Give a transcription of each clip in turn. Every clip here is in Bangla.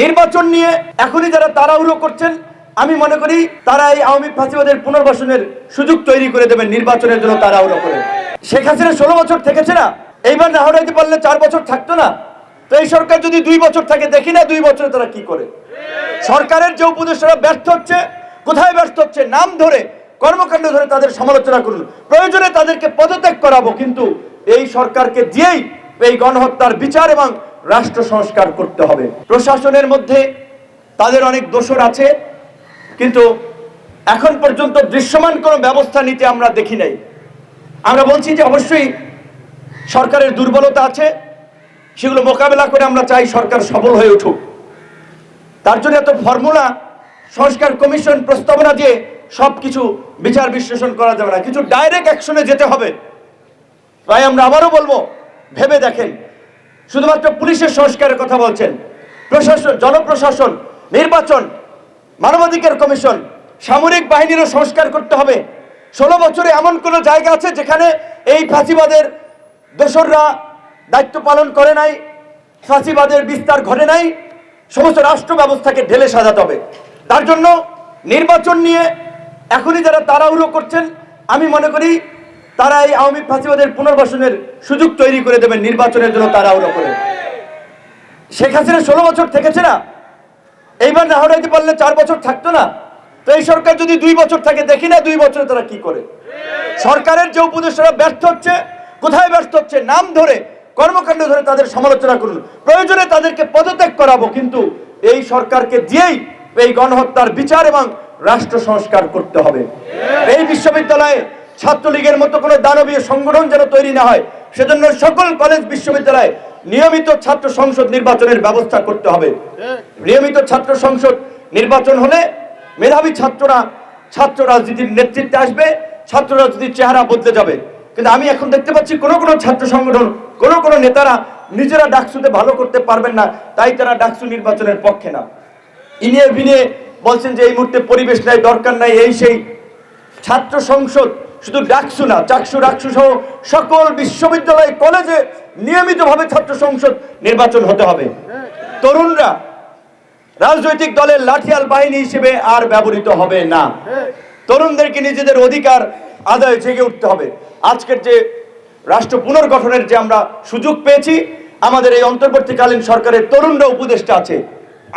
নির্বাচন নিয়ে এখনই যারা তাড়াহুড়ো করছেন, আমি মনে করি তারা এই আওয়ামী ফাঁসিবাদের পুনর্বাসনের সুযোগ তৈরি করে দেবেন নির্বাচনের জন্য তাড়াহুড়ো করে। শেখ হাসিনা ষোলো বছর থেকেছে না, এইবার না হরাইতে পারলে চার বছর থাকতো না। তো এই সরকার যদি দুই বছর থাকে, দেখি না দুই বছরে তারা কি করে। সরকারের যে উপদেষ্টারা ব্যর্থ হচ্ছে, কোথায় ব্যর্থ হচ্ছে, নাম ধরে, কর্মকাণ্ড ধরে তাদের সমালোচনা করুন। প্রয়োজনে তাদেরকে পদত্যাগ করাবো, কিন্তু এই সরকারকে দিয়েই এই গণহত্যার বিচার এবং রাষ্ট্র সংস্কার করতে হবে। প্রশাসনের মধ্যে তাদের অনেক দোষর আছে, কিন্তু এখন পর্যন্ত দৃশ্যমান কোনো ব্যবস্থা নিতে আমরা দেখি নাই। আমরা বলছি যে অবশ্যই সরকারের দুর্বলতা আছে, সেগুলো মোকাবেলা করে আমরা চাই সরকার সফল হয়ে উঠুক। তার জন্য এত ফর্মুলা সংস্কার কমিশন প্রস্তাবনা দিয়ে সব কিছু বিচার বিশ্লেষণ করা যাবে না। কিছু ডাইরেক্ট অ্যাকশনে যেতে হবে। তাই আমরা আবারও বলব, ভেবে দেখেন। শুধুমাত্র পুলিশের সংস্কারের কথা বলছেন। প্রশাসন জনপ্রশাসন, নির্বাচন, মানবাধিকার কমিশন, সামরিক বাহিনীরও সংস্কার করতে হবে। ষোলো বছরে এমন কোনো জায়গা আছে যেখানে এই ফাঁসিবাদের দোসররা দায়িত্ব পালন করে নাই, ফাঁসিবাদের বিস্তার ঘটে নাই, সমস্ত রাষ্ট্র ব্যবস্থাকে ঢেলে সাজাতে হবে। তার জন্য নির্বাচন নিয়ে এখনই যারা তাড়াহুড়ো করছেন, আমি মনে করি তারা এই আওয়ামী ফাঁসিবাদের পুনর্বাসনের সুযোগ তৈরি করে দেবেন নির্বাচনের জন্য তাড়াহুড়ো করে শেখ হাসিনা ষোলো বছর থেকেছে না। এইবার না হরাইতে পারলে চার বছর থাকতো না। তো এই সরকার যদি দুই বছর থাকে, দেখি না দুই বছরে তারা কি করে। সরকারের যে উপদেষ্টারা ব্যর্থ হচ্ছে, কোথায় ব্যর্থ হচ্ছে, নাম ধরে, কর্মকাণ্ড ধরে তাদের সমালোচনা করুন। প্রয়োজনে তাদেরকে পদত্যাগ করাবো, কিন্তু এই সরকারকে দিয়েই এই গণহত্যার বিচার এবং রাষ্ট্র সংস্কার করতে হবে। এই বিশ্ববিদ্যালয়ে ছাত্রলীগের মতো কোনো দানবীয় সংগঠন যেন তৈরি না হয়, সেজন্য সকল কলেজ, বিশ্ববিদ্যালয়ে নিয়মিত ছাত্র সংসদ নির্বাচনের ব্যবস্থা করতে হবে। নিয়মিত ছাত্র সংসদ নির্বাচন হলে মেধাবী ছাত্ররা ছাত্র রাজনীতির নেতৃত্বে আসবে, ছাত্র রাজনীতির চেহারা বদলে যাবে। কিন্তু আমি এখন দেখতে পাচ্ছি কোনো কোনো ছাত্র সংগঠন, কোনো কোনো নেতারা নিজেরা ডাকসুতে ভালো করতে পারবেন না, তাই তারা ডাকসু নির্বাচনের পক্ষে না। ইনিয়ে বিনিয়ে বলছেন যে এই মুহূর্তে পরিবেশ নাই, দরকার নাই, এই সেই ছাত্র সংসদ শুধু ডাকসু না, চাকসু, ডাকসু সহ সকল বিশ্ববিদ্যালয়, কলেজে নিয়মিতভাবে ছাত্র সংসদ নির্বাচন হতে হবে। তরুণরা রাজনৈতিক দলের লাঠিয়াল বাহিনী হিসেবে আর ব্যবহৃত হবে না। তরুণদেরকে নিজেদের অধিকার আদায় জেগে উঠতে হবে। আজকের যে রাষ্ট্র পুনর্গঠনের যে আমরা সুযোগ পেয়েছি, আমাদের এই অন্তর্বর্তীকালীন সরকারের তরুণরা উপদেষ্টা আছে।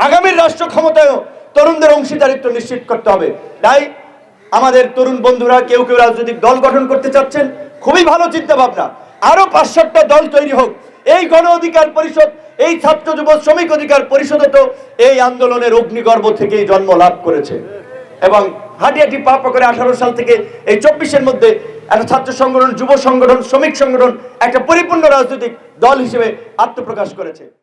আগামীর রাষ্ট্র ক্ষমতায়ও তরুণদের অংশীদারিত্ব নিশ্চিত করতে হবে। তাই আমাদের তরুণ বন্ধুরা, কেউ কেউ রাজনৈতিক দল গঠন করতে চাচ্ছেন, খুবই ভালো চিন্তা ভাবনা আরও পাঁচ সাতটা দল তৈরি হোক। এই গণ অধিকার পরিষদ, এই ছাত্র যুব শ্রমিক অধিকার পরিষদ তো এই আন্দোলনের অগ্নিগর্ভ থেকেই জন্ম লাভ করেছে। এবং হাঁটিহাটি পা করে আঠারো সাল থেকে এই চব্বিশের মধ্যে একটা ছাত্র সংগঠন, যুব সংগঠন, শ্রমিক সংগঠন একটা পরিপূর্ণ রাজনৈতিক দল হিসেবে আত্মপ্রকাশ করেছে।